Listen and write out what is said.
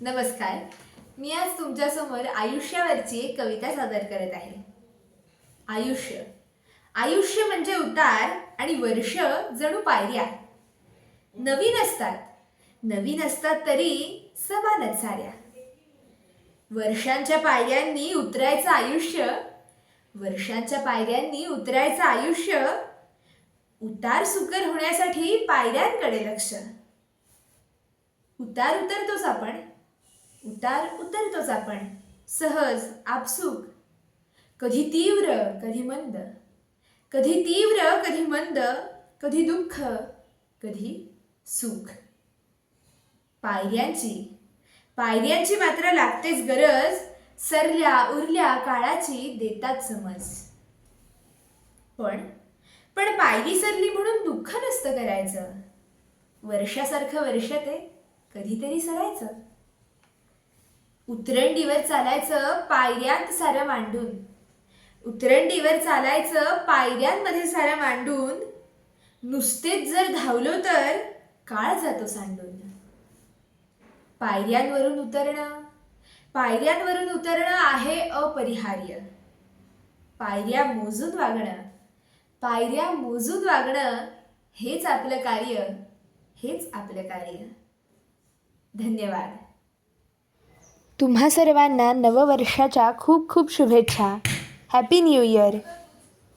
नमस्कार. मी आज तुमच्यासमोर आयुष्यावरची एक कविता सादर करत आहे. आयुष्य. आयुष्य म्हणजे उतार आणि वर्ष जणू पायऱ्या नवीन असतात. नवीन असतात तरी समानच साऱ्या वर्षांच्या पायऱ्यांनी उतरायचं आयुष्य वर्षांच्या पायऱ्यांनी उतरायचं आयुष्य उतार सुकर होण्यासाठी पायऱ्यांकडे लक्ष. उतार उतरतोच आपण. उतार उतरतोच आपण. सहज आपसूक. कधी तीव्र कधी मंद. कधी तीव्र कधी मंद. कधी दुःख कधी सुख. पायऱ्यांची. पायऱ्यांची मात्र लागतेच गरज. सरल्या उरल्या काळाची देतात समज. पण पण पायरी सरली म्हणून दुःख नसतं करायचं. वर्षासारखं वर्ष ते कधीतरी सरायचं. उतरंडीवर चालायचं पायऱ्यांत सारं मांडून. उतरंडीवर चालायचं पायऱ्यांमध्ये सारं मांडून. नुसतेच जर धावलो तर काळ जातो सांडून. पायऱ्यांवरून उतरणं. पायऱ्यांवरून उतरणं आहे अपरिहार्य. पायऱ्या मोजून वागणं. पायऱ्या मोजून वागणं हेच आपलं कार्य हेच आपलं कार्य. धन्यवाद. तुम्हा सर्वांना नववर्षाच्या खूप खूप शुभेच्छा. Happy new year